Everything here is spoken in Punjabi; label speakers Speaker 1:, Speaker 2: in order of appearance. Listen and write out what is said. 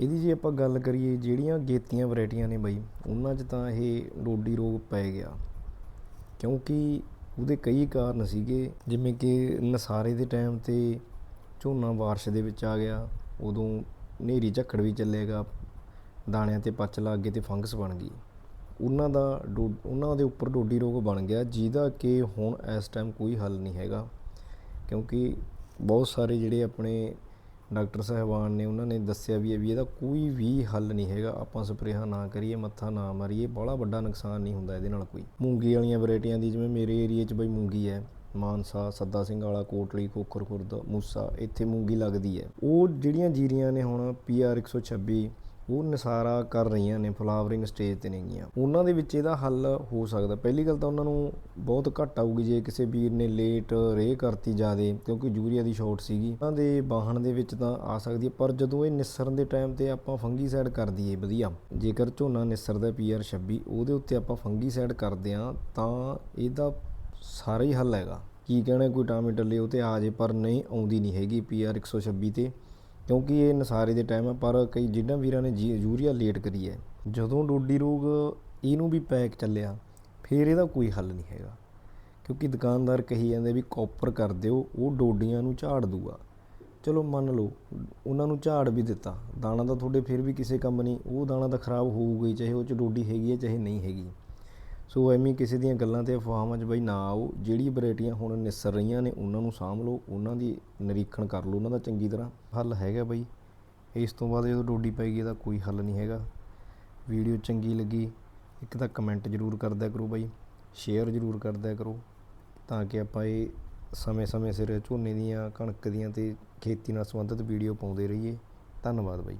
Speaker 1: ਇਹਦੀ ਜੇ ਆਪਾਂ ਗੱਲ ਕਰੀਏ ਜਿਹੜੀਆਂ ਗੇਤੀਆਂ ਵੈਰਾਈਟੀਆਂ ਨੇ ਬਾਈ, ਉਹਨਾਂ 'ਚ ਤਾਂ ਇਹ ਡੋਡੀ ਰੋਗ ਪੈ ਗਿਆ। ਕਿਉਂਕਿ ਉਹਦੇ ਕਈ ਕਾਰਨ ਸੀਗੇ, ਜਿਵੇਂ ਕਿ ਨਸਾਰੇ ਦੇ ਟਾਈਮ ਤੇ ਝੋਨਾ ਬਾਰਿਸ਼ ਦੇ ਵਿੱਚ ਆ ਗਿਆ, ਉਦੋਂ ਹਨੇਰੀ ਝੱਖੜ ਵੀ ਚੱਲੇਗਾ, ਦਾਣਿਆਂ ਤੇ ਪੱਚ ਲੱਗ ਗਏ ਤੇ ਫੰਗਸ ਬਣ ਗਈ। ਉਹਨਾਂ ਦਾ ਡੋ- ਉਹਨਾਂ ਦੇ ਉੱਪਰ ਡੋਡੀ ਰੋਗ ਬਣ ਗਿਆ, ਜਿਹਦਾ ਕਿ ਹੁਣ ਇਸ ਟਾਈਮ ਕੋਈ ਹੱਲ ਨਹੀਂ ਹੈਗਾ। ਕਿਉਂਕਿ ਬਹੁਤ ਸਾਰੇ ਜਿਹੜੇ ਆਪਣੇ ਡਾਕਟਰ ਸਾਹਿਬਾਨ ਨੇ ਉਹਨਾਂ ਨੇ ਦੱਸਿਆ ਵੀ ਹੈ ਵੀ ਇਹਦਾ ਕੋਈ ਵੀ ਹੱਲ ਨਹੀਂ ਹੈਗਾ। ਆਪਾਂ ਸਪਰੇਹਾਂ ਨਾ ਕਰੀਏ, ਮੱਥਾ ਨਾ ਮਾਰੀਏ ਬੜਾ ਵੱਡਾ ਨੁਕਸਾਨ ਨਹੀਂ ਹੁੰਦਾ ਇਹਦੇ ਨਾਲ ਕੋਈ। ਮੂੰਗੀ ਵਾਲੀਆਂ ਵੈਰਾਈਟੀਆਂ ਦੀ ਜਿਵੇਂ ਮੇਰੇ ਏਰੀਆ 'ਚ ਬਈ ਮੂੰਗੀ ਹੈ, ਮਾਨਸਾ, ਸੱਦਾ ਸਿੰਘ ਵਾਲਾ, ਕੋਟਲੀ ਕੋਕਰ ਖੁਰਦ, ਮੂਸਾ, ਇੱਥੇ ਮੂੰਗੀ ਲੱਗਦੀ ਹੈ। ਉਹ ਜਿਹੜੀਆਂ ਜੀਰੀਆਂ ਨੇ ਹੁਣ ਪੀਆਰ 126 ਉਹ ਨਿਸਾਰਾ ਕਰ ਰਹੀਆਂ ਨੇ, ਫਲਾਵਰਿੰਗ ਸਟੇਜ ਤੇ ਨੇਗੀਆਂ ਉਹਨਾਂ ਦੇ ਵਿੱਚ ਇਹਦਾ ਹੱਲ ਹੋ ਸਕਦਾ। ਪਹਿਲੀ ਗੱਲ ਤਾਂ ਉਹਨਾਂ ਨੂੰ ਬਹੁਤ ਘੱਟ ਆਊਗੀ ਜੇ ਕਿਸੇ ਵੀਰ ਨੇ ਲੇਟ ਰੇ ਕਰਤੀ ਜਿਆਦੇ, ਕਿਉਂਕਿ ਯੂਰੀਆ ਦੀ ਸ਼ਾਰਟ ਸੀਗੀ। ਉਹਨਾਂ ਦੇ ਬਾਹਣ ਦੇ ਵਿੱਚ ਤਾਂ ਆ ਸਕਦੀ ਹੈ, ਪਰ ਜਦੋਂ ਇਹ ਨਿਸਰਨ ਦੇ ਟਾਈਮ ਤੇ ਆਪਾਂ ਫੰਗੀਸਾਈਡ ਕਰ ਦਈਏ, ਵਧੀਆ। ਜੇਕਰ ਝੋਨਾ ਨਿਸਰਦਾ ਪੀਆਰ 26 ਉਹਦੇ ਉੱਤੇ ਆਪਾਂ ਫੰਗੀਸਾਈਡ ਕਰਦੇ ਆ ਤਾਂ ਇਹਦਾ ਸਾਰਾ ਹੀ ਹੱਲ ਹੈਗਾ। ਕੀ ਕਹਿਣਾ, ਕੋਈ ਟਾਮੇ ਟੱਲੇ ਉਹ ਤੇ ਆ ਜੇ, ਪਰ ਨਹੀਂ, ਆਉਂਦੀ ਨਹੀਂ ਹੈਗੀ ਪੀਆਰ 126 ਤੇ। ਕਿਉਂਕਿ ਇਹ ਨਸਾਰੇ ਦੇ ਟਾਈਮ ਆ, ਪਰ ਕਈ ਜਿਨ੍ਹਾਂ ਵੀਰਾਂ ਨੇ ਜੀ- ਯੂਰੀਆ ਲੇਟ ਕਰੀ ਹੈ, ਜਦੋਂ ਡੋਡੀ ਰੋਗ ਇਹਨੂੰ ਵੀ ਪੈਕ ਚੱਲਿਆ, ਫਿਰ ਇਹਦਾ ਕੋਈ ਹੱਲ ਨਹੀਂ ਹੈਗਾ। ਕਿਉਂਕਿ ਦੁਕਾਨਦਾਰ ਕਹੀ ਜਾਂਦੇ ਵੀ ਕਾਪਰ ਕਰ ਦਿਓ, ਉਹ ਡੋਡੀਆਂ ਨੂੰ ਝਾੜ ਦੂਗਾ। ਚਲੋ ਮੰਨ ਲਓ, ਉਹਨਾਂ ਨੂੰ ਝਾੜ ਵੀ ਦਿੱਤਾ, ਦਾਣਾ ਤਾਂ ਤੁਹਾਡੇ ਫਿਰ ਵੀ ਕਿਸੇ ਕੰਮ ਨਹੀਂ, ਉਹ ਦਾਣਾ ਤਾਂ ਖਰਾਬ ਹੋਊਗਾ ਹੀ, ਚਾਹੇ ਉਹ ਚ ਡੋਡੀ ਹੈਗੀ ਹੈ, ਚਾਹੇ ਨਹੀਂ ਹੈਗੀ। ਸੋ ਐਵੇਂ ਕਿਸੇ ਦੀਆਂ ਗੱਲਾਂ ਤੇ ਅਫਵਾਹਾਂ 'ਚ ਬਈ ਨਾ ਆਓ, ਜਿਹੜੀ ਵੈਰਾਈਟੀਆਂ ਹੁਣ ਨਿਸਰ ਰਹੀਆਂ ਨੇ ਉਹਨਾਂ ਨੂੰ ਸਾਂਭ ਲਓ, ਉਹਨਾਂ ਦੀ ਨਿਰੀਖਣ ਕਰ ਲਓ, ਉਹਨਾਂ ਦਾ ਚੰਗੀ ਤਰ੍ਹਾਂ ਹੱਲ ਹੈਗਾ ਬਈ। ਇਸ ਤੋਂ ਬਾਅਦ ਜਦੋਂ ਡੋਡੀ ਪੈ ਗਈ ਇਹਦਾ ਕੋਈ ਹੱਲ ਨਹੀਂ ਹੈਗਾ। ਵੀਡੀਓ ਚੰਗੀ ਲੱਗੀ, ਇੱਕ ਤਾਂ ਕਮੈਂਟ ਜ਼ਰੂਰ ਕਰਦਿਆ ਕਰੋ ਬਾਈ ਸ਼ੇਅਰ ਜ਼ਰੂਰ ਕਰਦਿਆ ਕਰੋ, ਤਾਂ ਕਿ ਆਪਾਂ ਇਹ ਸਮੇਂ-ਸਮੇਂ ਸਿਰ ਝੋਨੇ ਦੀਆਂ, ਕਣਕ ਦੀਆਂ ਤੇ ਖੇਤੀ ਨਾਲ ਸੰਬੰਧਿਤ ਵੀਡੀਓ ਪਾਉਂਦੇ ਰਹੀਏ। ਧੰਨਵਾਦ ਬਾਈ।